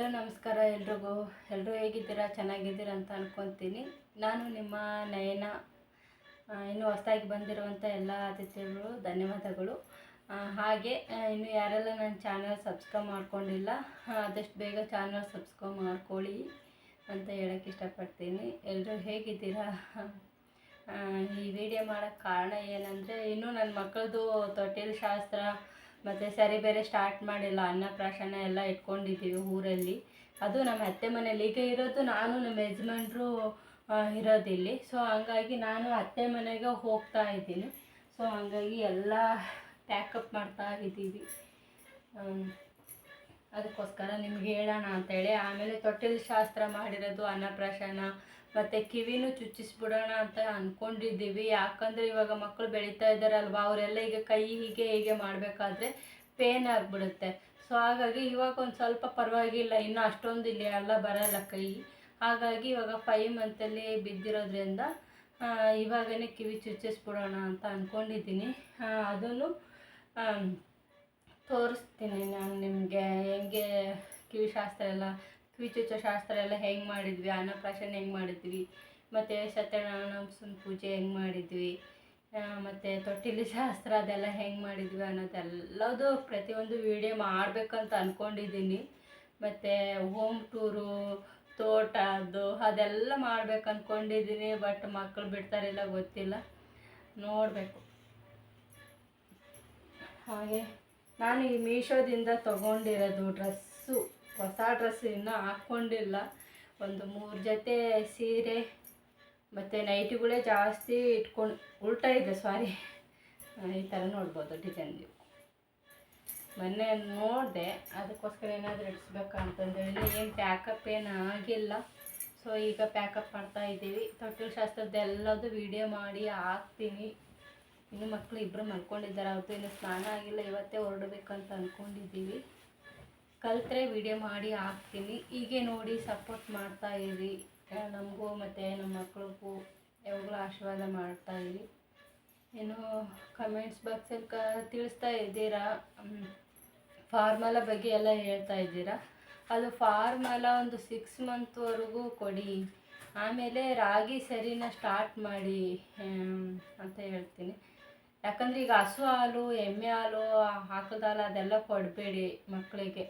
Hello, ನಮಸ್ಕಾರ ಎಲ್ರಿಗೂ. ಎಲ್ಲರೂ ಹೇಗಿದ್ದೀರಾ? ಚೆನ್ನಾಗಿದ್ದೀರಾ ಅಂತ ಅನ್ಕೊತೀನಿ. ನಾನು ನಿಮ್ಮ ನಯನ. ಇನ್ನು ಹೊಸದಾಗಿ ಬಂದಿರುವಂಥ ಎಲ್ಲ ಅತಿಥಿಗಳು ಧನ್ಯವಾದಗಳು. ಹಾಗೆ ಇನ್ನು ಯಾರೆಲ್ಲ ನನ್ನ ಚಾನಲ್ ಸಬ್ಸ್ಕ್ರೈಬ್ ಮಾಡ್ಕೊಂಡಿಲ್ಲ ಆದಷ್ಟು ಬೇಗ ಚಾನಲ್ ಸಬ್ಸ್ಕ್ರೈಬ್ ಮಾಡ್ಕೊಳ್ಳಿ ಅಂತ ಹೇಳೋಕ್ಕೆ ಇಷ್ಟಪಡ್ತೀನಿ. ಎಲ್ಲರೂ ಹೇಗಿದ್ದೀರಾ? ಈ ವಿಡಿಯೋ ಮಾಡೋಕ್ಕೆ ಕಾರಣ ಏನಂದರೆ, ಇನ್ನೂ ನನ್ನ ಮಕ್ಕಳದು ತೊಟ್ಟಿಲು ಶಾಸ್ತ್ರ ಮತ್ತು ಸರಿ ಬೇರೆ ಸ್ಟಾರ್ಟ್ ಮಾಡಿಲ್ಲ ಅನ್ನಪ್ರಾಶನ ಎಲ್ಲ ಇಟ್ಕೊಂಡಿದ್ದೀವಿ ಊರಲ್ಲಿ. ಅದು ನಮ್ಮ ಅತ್ತೆ ಮನೇಲಿ. ಈಗ ಇರೋದು ನಾನು, ನಮ್ಮ ಯಜಮಾನ್ರು ಇರೋದಿಲ್ಲಿ. ಸೊ ಹಂಗಾಗಿ ನಾನು ಅತ್ತೆ ಮನೆಗೆ ಹೋಗ್ತಾ ಇದ್ದೀನಿ. ಸೊ ಹಂಗಾಗಿ ಎಲ್ಲ ಪ್ಯಾಕಪ್ ಮಾಡ್ತಾ ಇದ್ದೀವಿ. ಅದಕ್ಕೋಸ್ಕರ ನಿಮ್ಗೆ ಹೇಳೋಣ ಅಂತೇಳಿ. ಆಮೇಲೆ ತೊಟ್ಟಿಲು ಶಾಸ್ತ್ರ ಮಾಡಿರೋದು ಅನ್ನಪ್ರಾಶನ ಮತ್ತು ಕಿವಿನೂ ಚುಚ್ಚಿಸ್ಬಿಡೋಣ ಅಂತ ಅಂದ್ಕೊಂಡಿದ್ದೀವಿ ಯಾಕಂದರೆ ಇವಾಗ ಮಕ್ಕಳು ಬೆಳೀತಾ ಇದ್ದಾರಲ್ವಾ? ಅವರೆಲ್ಲ ಈಗ ಕೈ ಹೀಗೆ ಹೀಗೆ ಮಾಡಬೇಕಾದ್ರೆ ಪೇನ್ ಆಗಿಬಿಡುತ್ತೆ. ಸೊ ಹಾಗಾಗಿ ಇವಾಗ ಒಂದು ಸ್ವಲ್ಪ ಪರವಾಗಿಲ್ಲ. ಇನ್ನೂ ಅಷ್ಟೊಂದು ಇಲ್ಲಿ ಎಲ್ಲ ಬರಲ್ಲ ಕೈ. ಹಾಗಾಗಿ ಇವಾಗ ಫೈವ್ ಮಂತಲ್ಲಿ ಬಿದ್ದಿರೋದ್ರಿಂದ ಇವಾಗನೇ ಕಿವಿ ಚುಚ್ಚಿಸ್ಬಿಡೋಣ ಅಂತ ಅಂದ್ಕೊಂಡಿದ್ದೀನಿ ಅದನ್ನು ತೋರಿಸ್ತೀನಿ ನಾನು ನಿಮಗೆ. ಹೆಂಗೆ ಕಿವಿ ಶಾಸ್ತ್ರ ಎಲ್ಲ ಕಿವಿ ಚುಚ್ಚೋ ಶಾಸ್ತ್ರ ಎಲ್ಲ ಹೆಂಗೆ ಮಾಡಿದ್ವಿ, ಅನ್ನಪ್ರಾಶನ ಹೆಂಗೆ ಮಾಡಿದ್ವಿ, ಮತ್ತು ಸತ್ಯನಾರಾಯಣ ಪೂಜೆ ಹೆಂಗೆ ಮಾಡಿದ್ವಿ ಮತ್ತು ತೊಟ್ಟಿಲು ಶಾಸ್ತ್ರ ಅದೆಲ್ಲ ಹೆಂಗೆ ಮಾಡಿದ್ವಿ ಅನ್ನೋದೆಲ್ಲದು ಪ್ರತಿಯೊಂದು ವಿಡಿಯೋ ಮಾಡಬೇಕಂತ ಅಂದ್ಕೊಂಡಿದ್ದೀನಿ ಮತ್ತು ಹೋಮ್ ಟೂರು, ತೋಟ ಅದು ಅದೆಲ್ಲ ಮಾಡ್ಬೇಕು ಅಂದ್ಕೊಂಡಿದ್ದೀನಿ ಬಟ್ ಮಕ್ಕಳು ಬಿಡ್ತಾರಿಲ್ಲ ಗೊತ್ತಿಲ್ಲ. ನೋಡಬೇಕು. ಹಾಗೆ, ನಾನು ಈ ಮೀಶೋದಿಂದ ತೊಗೊಂಡಿರೋದು ಡ್ರೆಸ್ಸು. ಹೊಸ ಡ್ರೆಸ್ ಇನ್ನೂ ಹಾಕ್ಕೊಂಡಿಲ್ಲ ಒಂದು ಮೂರು ಜೊತೆ ಸೀರೆ, ಮತ್ತು ನೈಟಿಗಳೇ ಜಾಸ್ತಿ ಇಟ್ಕೊಂಡು, ಉಲ್ಟಾ ಇದೆ ಸಾರಿ ಈ ಥರ ನೋಡ್ಬೋದು ಡಿಸೈನ್ ನೀವು ಮೊನ್ನೆ ನೋಡಿದೆ, ಅದಕ್ಕೋಸ್ಕರ ಏನಾದರೂ ಇಡಿಸ್ಬೇಕಂತಂದೇಳಿ ಏನು ಪ್ಯಾಕಪ್ ಏನು ಆಗಿಲ್ಲ. ಸೊ ಈಗ ಪ್ಯಾಕಪ್ ಮಾಡ್ತಾ ಇದ್ದೀವಿ. ತೊಟ್ಟಿಲು ಶಾಸ್ತ್ರದ್ದೆಲ್ಲದು ವಿಡಿಯೋ ಮಾಡಿ ಹಾಕ್ತೀನಿ. ಇನ್ನು ಮಕ್ಕಳು ಇಬ್ಬರು ಮಲ್ಕೊಂಡಿದ್ದಾರೆ ಅವ್ರದ್ದು ಇನ್ನು ಸ್ನಾನ ಆಗಿಲ್ಲ, ಇವತ್ತೇ ಹೊರಡಬೇಕಂತ ಅಂದ್ಕೊಂಡಿದ್ದೀವಿ ಕಲ್ತ್ರೆ ವಿಡಿಯೋ ಮಾಡಿ ಹಾಕ್ತೀನಿ. ಹೀಗೆ ನೋಡಿ ಸಪೋರ್ಟ್ ಮಾಡ್ತಾ ಇರಿ. ನಮಗೂ ಮತ್ತು ನಮ್ಮ ಮಕ್ಳಿಗೂ ಯಾವಾಗಲೂ ಆಶೀರ್ವಾದ ಮಾಡ್ತಾ ಇರಿ. ಏನು ಕಮೆಂಟ್ಸ್ ಬಾಕ್ಸಲ್ಲಿ ಕ, ತಿಳಿಸ್ತಾ ಇದ್ದೀರಾ? ಫಾರ್ಮಲ ಬಗ್ಗೆ ಎಲ್ಲ ಹೇಳ್ತಾ ಇದ್ದೀರಾ? ಅದು ಫಾರ್ಮಲ ಒಂದು ಸಿಕ್ಸ್ ಮಂತ್ವರೆಗೂ ಕೊಡಿ. ಆಮೇಲೆ ರಾಗಿ ಸರಿನ ಸ್ಟಾರ್ಟ್ ಮಾಡಿ ಅಂತ ಹೇಳ್ತೀನಿ. ಯಾಕಂದರೆ ಈಗ ಹಸು ಹಾಲು, ಎಮ್ಮೆ ಹಾಲು ಆಕಳದ ಹಾಲು ಅದೆಲ್ಲ ಕೊಡಬೇಡಿ ಮಕ್ಕಳಿಗೆ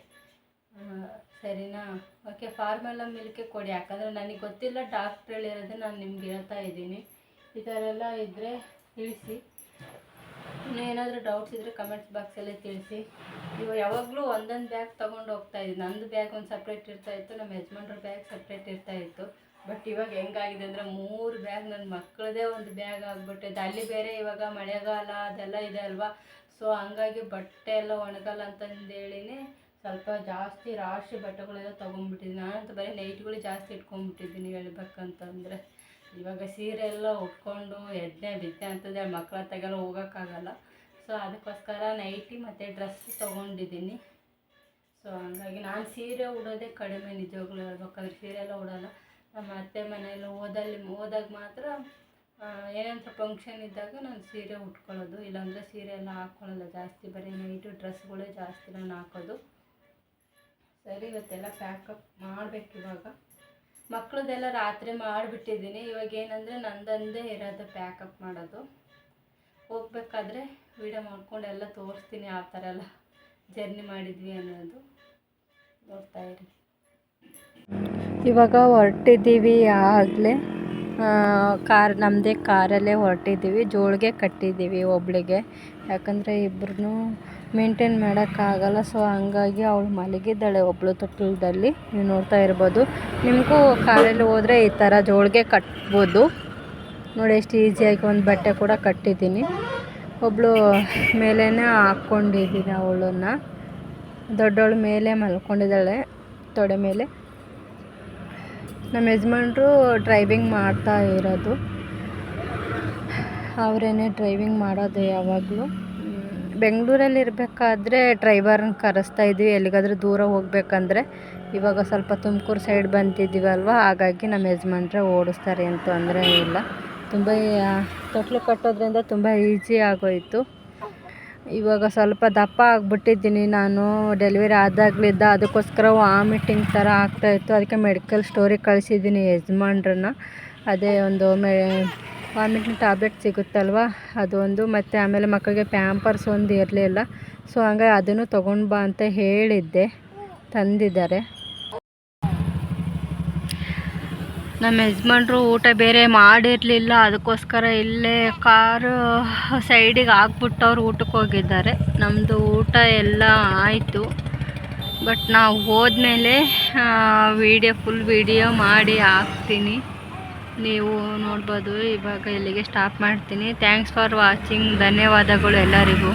ಸರಿನಾ? ಓಕೆ ಫಾರ್ಮೆಲ್ಲ ಮಿಲ್ಕೆ ಕೊಡಿ. ಯಾಕಂದರೆ ನನಗೆ ಗೊತ್ತಿಲ್ಲ ಡಾಕ್ಟ್ರ್ ಹೇಳಿರೋದೇ ನಾನು ನಿಮ್ಗೆ ಹೇಳ್ತಾ ಇದ್ದೀನಿ. ಈ ಥರ ಎಲ್ಲ ಇದ್ದರೆ ತಿಳಿಸಿ. ಇನ್ನು ಏನಾದರೂ ಡೌಟ್ಸ್ ಇದ್ದರೆ ಕಮೆಂಟ್ಸ್ ಬಾಕ್ಸಲ್ಲೇ ತಿಳಿಸಿ. ಇವಾಗ ಯಾವಾಗಲೂ ಒಂದೊಂದು ಬ್ಯಾಗ್ ತೊಗೊಂಡು ಹೋಗ್ತಾ ಇದ್ದೀನಿ ನಂದು ಬ್ಯಾಗ್ ಒಂದು ಸಪ್ರೇಟ್ ಇರ್ತಾ ಇತ್ತು ನಮ್ಮ ಯಜಮಾನ್ರ ಬ್ಯಾಗ್ ಸಪ್ರೇಟ್ ಇರ್ತಾ ಇತ್ತು. ಬಟ್ ಇವಾಗ ಹೆಂಗಾಗಿದೆ ಅಂದರೆ ಮೂರು ಬ್ಯಾಗ್ ನನ್ನ ಮಕ್ಕಳದೇ ಒಂದು ಬ್ಯಾಗ್ ಆಗಿಬಿಟ್ಟಿದೆ. ಅಲ್ಲಿ ಬೇರೆ ಇವಾಗ ಮಳೆಗಾಲ ಅದೆಲ್ಲ ಇದೆ ಅಲ್ವಾ? ಸೊ ಹಂಗಾಗಿ ಬಟ್ಟೆ ಎಲ್ಲ ಒಣಗಲ್ಲ ಅಂತಂದೇಳಿನೇ ಸ್ವಲ್ಪ ಜಾಸ್ತಿ ರಾಶಿ ಬಟ್ಟೆಗಳೆಲ್ಲ ತೊಗೊಂಡ್ಬಿಟ್ಟಿದ್ದೀನಿ. ನಾನಂತೂ ಬರೀ ನೈಟ್ಗಳು ಜಾಸ್ತಿ ಇಟ್ಕೊಂಡ್ಬಿಟ್ಟಿದ್ದೀನಿ ಹೇಳ್ಬೇಕಂತಂದರೆ. ಇವಾಗ ಸೀರೆ ಎಲ್ಲ ಉಟ್ಕೊಂಡು ಎದ್ನೆ ಬಿದ್ದೆ ಅಂತಂದರೆ ಮಕ್ಕಳ ಹತ್ತಾಗೆಲ್ಲ ಹೋಗೋಕ್ಕಾಗಲ್ಲ. ಸೊ ಅದಕ್ಕೋಸ್ಕರ ನೈಟಿ ಮತ್ತು ಡ್ರೆಸ್ ತೊಗೊಂಡಿದ್ದೀನಿ. ಸೊ ಹಂಗಾಗಿ ನಾನು ಸೀರೆ ಉಡೋದೇ ಕಡಿಮೆ ನಿಜವಾಗ್ಲೂ ಹೇಳ್ಬೇಕಾದ್ರೆ ಸೀರೆ ಎಲ್ಲ ಉಡೋಲ್ಲ. ನಮ್ಮ ಅತ್ತೆ ಮನೆಯಲ್ಲಿ ಓದಲ್ಲಿ ಹೋದಾಗ ಮಾತ್ರ ಏನಂತ ಫಂಕ್ಷನ್ ಇದ್ದಾಗ ನಾನು ಸೀರೆ ಉಟ್ಕೊಳ್ಳೋದು. ಇಲ್ಲಾಂದರೆ ಸೀರೆ ಎಲ್ಲ ಹಾಕ್ಕೊಳ್ಳಲ್ಲ ಜಾಸ್ತಿ ಬರೀ ನೈಟು ಡ್ರೆಸ್ಗಳೇ ಜಾಸ್ತಿ ನಾನು ಹಾಕೋದು. ಸರಿ, ಇವತ್ತೆಲ್ಲ ಪ್ಯಾಕಪ್ ಮಾಡಬೇಕು ಇವಾಗ. ಮಕ್ಕಳದೆಲ್ಲ ರಾತ್ರಿ ಮಾಡಿಬಿಟ್ಟಿದ್ದೀನಿ. ಇವಾಗ ಏನಂದರೆ ನಂದಂದೇ ಇರೋದು ಪ್ಯಾಕಪ್ ಮಾಡೋದು. ಹೋಗ್ಬೇಕಾದ್ರೆ ವೀಡಿಯೋ ಮಾಡ್ಕೊಂಡು ಎಲ್ಲ ತೋರಿಸ್ತೀನಿ ಆ ಥರ ಎಲ್ಲ ಜರ್ನಿ ಮಾಡಿದ್ವಿ ಅನ್ನೋದು. ನೋಡ್ತಾ ಇರಿ. ಇವಾಗ ಹೊರಟಿದ್ದೀವಿ ಆಗಲೇ. ಕಾರ್ ನಮ್ಮದೇ ಕಾರಲ್ಲೇ ಹೊರಟಿದ್ದೀವಿ. ಜೋಳಿಗೆ ಕಟ್ಟಿದ್ದೀವಿ ಒಬ್ಳಿಗೆ. ಯಾಕಂದರೆ ಇಬ್ಬರೂ ಮೇಂಟೈನ್ ಮಾಡೋಕ್ಕಾಗಲ್ಲ. ಸೊ ಹಂಗಾಗಿ ಅವಳು ಮಲಗಿದ್ದಾಳೆ ಒಬ್ಬಳು ತೊಟ್ಟಿಲದಲ್ಲಿ. ನೀವು ನೋಡ್ತಾ ಇರ್ಬೋದು. ನಿಮಗೂ ಕಾರಲ್ಲಿ ಹೋದರೆ ಈ ಥರ ಜೋಳಿಗೆ ಕಟ್ಬೋದು. ನೋಡಿ, ಎಷ್ಟು ಈಸಿಯಾಗಿ ಒಂದು ಬಟ್ಟೆ ಕೂಡ ಕಟ್ಟಿದ್ದೀನಿ. ಒಬ್ಬಳು ಮೇಲೇ ಹಾಕ್ಕೊಂಡಿದ್ದೀನಿ ಅವಳನ್ನ. ದೊಡ್ಡವಳು ಮೇಲೆ ಮಲ್ಕೊಂಡಿದ್ದಾಳೆ, ತೊಡೆ ಮೇಲೆ. ನಮ್ಮ ಯಜಮಾನ್ರು ಡ್ರೈವಿಂಗ್ ಮಾಡ್ತಾ ಇರೋದು. ಅವರೇನೆ ಡ್ರೈವಿಂಗ್ ಮಾಡೋದು ಯಾವಾಗಲೂ. ಬೆಂಗಳೂರಲ್ಲಿ ಇರಬೇಕಾದ್ರೆ ಡ್ರೈವರ್ನ ಕರೆಸ್ತಾ ಇದ್ವಿ. ಎಲ್ಲಿಗಾದರೂ ದೂರ ಹೋಗಬೇಕಂದ್ರೆ ಇವಾಗ ಸ್ವಲ್ಪ ತುಮಕೂರು ಸೈಡ್ ಬಂದಿದ್ದೀವಲ್ವ? ಹಾಗಾಗಿ ನಮ್ಮ ಯಜಮಾನ್ರೆ ಓಡಿಸ್ತಾರೆ ಅಂತ ತೊಂದರೆ ಇಲ್ಲ. ತುಂಬ ತೊಟ್ಲು ಕಟ್ಟೋದ್ರಿಂದ ತುಂಬ ಈಸಿ ಆಗೋಯಿತು. ಇವಾಗ ಸ್ವಲ್ಪ ದಪ್ಪ ಆಗಿಬಿಟ್ಟಿದ್ದೀನಿ ನಾನು. ಡೆಲಿವರಿ ಆದಾಗಲಿದ್ದ ಅದಕ್ಕೋಸ್ಕರ ವಾಮಿಟಿಂಗ್ ಥರ ಆಗ್ತಾಯಿತ್ತು ಅದಕ್ಕೆ ಮೆಡಿಕಲ್ ಸ್ಟೋರಿಗೆ ಕಳಿಸಿದ್ದೀನಿ ಯಜಮಾನ್ರನ್ನ. ಅದೇ ಒಂದು ಮೆ ವಾಮಿಟಿಂಗ್ ಟ್ಯಾಬ್ಲೆಟ್ ಸಿಗುತ್ತಲ್ವ? ಅದೊಂದು. ಮತ್ತು ಆಮೇಲೆ ಮಕ್ಕಳಿಗೆ ಪ್ಯಾಂಪರ್ಸ್ ಒಂದು ಇರಲಿಲ್ಲ. ಸೊ, ಹಂಗಾಗಿ ಅದನ್ನು ತೊಗೊಂಡು ಬಾ ಅಂತ ಹೇಳಿದ್ದೆ. ತಂದಿದ್ದಾರೆ. ನಮ್ಮ ಯಜಮಾನ್ರು ಊಟ ಬೇರೆ ಮಾಡಿರಲಿಲ್ಲ. ಅದಕ್ಕೋಸ್ಕರ ಇಲ್ಲೇ ಕಾರು ಸೈಡಿಗೆ ಹಾಕ್ಬಿಟ್ಟು ಅವ್ರು ಊಟಕ್ಕೆ ಹೋಗಿದ್ದಾರೆ. ನಮ್ಮದು ಊಟ ಎಲ್ಲ ಆಯಿತು. ಬಟ್ ನಾವು ಹೋದ್ಮೇಲೆ ವಿಡಿಯೋ ಫುಲ್ ವೀಡಿಯೋ ಮಾಡಿ ಹಾಕ್ತೀನಿ. ನೀವು ನೋಡ್ಬೋದು. ಇವಾಗ ಇಲ್ಲಿಗೆ ಸ್ಟಾಪ್ ಮಾಡ್ತೀನಿ. ಥ್ಯಾಂಕ್ಸ್ ಫಾರ್ ವಾಚಿಂಗ್ ಧನ್ಯವಾದಗಳು ಎಲ್ಲರಿಗೂ.